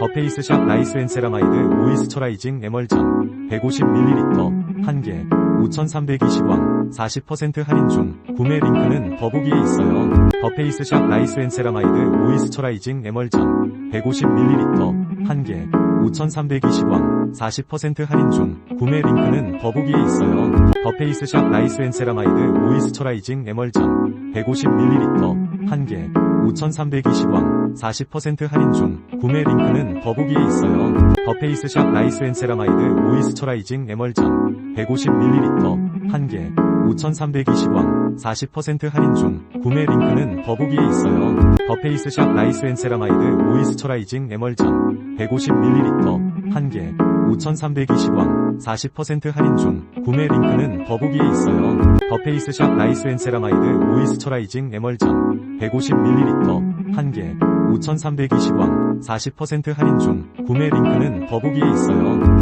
더 페이스샵 나이스 앤 세라마이드 모이스처라이징 에멀전 150ml 1개 5,320원 40% 할인 중 구매 링크는 더보기에 있어요. 더 페이스샵 나이스 앤 세라마이드 모이스처라이징 에멀전 150ml 1개 5,320원 40% 할인 중 구매 링크는 더보기에 있어요. 더 페이스샵 나이스 앤 세라마이드 모이스처라이징 에멀전 150ml 1개 5,320원 40% 할인 중 구매 링크는 더보기에 있어요. 더 페이스샵 나이스 앤 세라마이드 모이스처라이징 에멀전 150ml 1개 5,320원 40% 할인 중 구매 링크는 더보기에 있어요. 더 페이스샵 나이스 앤 세라마이드 모이스처라이징 에멀전 150ml 1개 5,320원 40% 할인 중 구매 링크는 더보기에 있어요. 더 페이스샵 나이스 앤 세라마이드 모이스처라이징 에멀전 150ml 1개 5,320원 40% 할인 중 구매 링크는 더보기에 있어요.